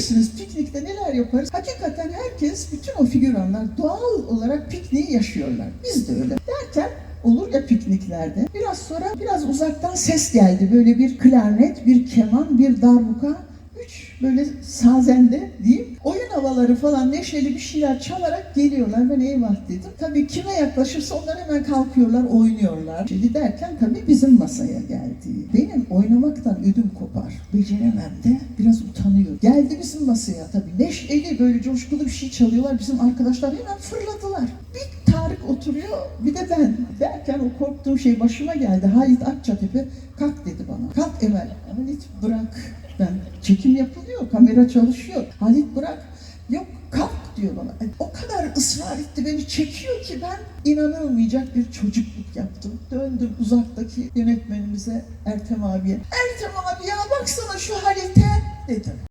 bilirsiniz piknikte neler yaparız? Hakikaten herkes, bütün o figüranlar doğal olarak pikniği yaşıyorlar. Biz de öyle. Derken olur ya pikniklerde. Biraz sonra biraz uzaktan ses geldi. Böyle bir klarnet, bir keman, bir darbuka. Üç böyle sazende diyeyim. Oyun havaları falan neşeli bir şeyler çalarak geliyorlar. Ben eyvah dedim. Tabii kime yaklaşırsa onlar hemen kalkıyorlar, oynuyorlar. Şimdi derken tabii bizim masaya geldi. Benim oynamaktan ödüm kopar. Beceremem de biraz utanıyor. Geldi bizim masaya tabii. Neşeli böyle coşkulu bir şey çalıyorlar. Bizim arkadaşlar hemen fırladılar. Bir Tarık oturuyor, bir de ben. Derken o korktuğum şey başıma geldi. Halit Akçatepe kalk dedi bana. Kalk Emel. Halit bırak. Çekim yapılıyor, kamera çalışıyor. Halit bırak. Yok kalk diyor bana. E, O kadar ısrar etti beni çekiyor ki ben inanılmayacak bir çocukluk yaptım. Döndüm uzaktaki yönetmenimize Ertem abiye. Ertem abi ya baksana şu Halit'e dedim.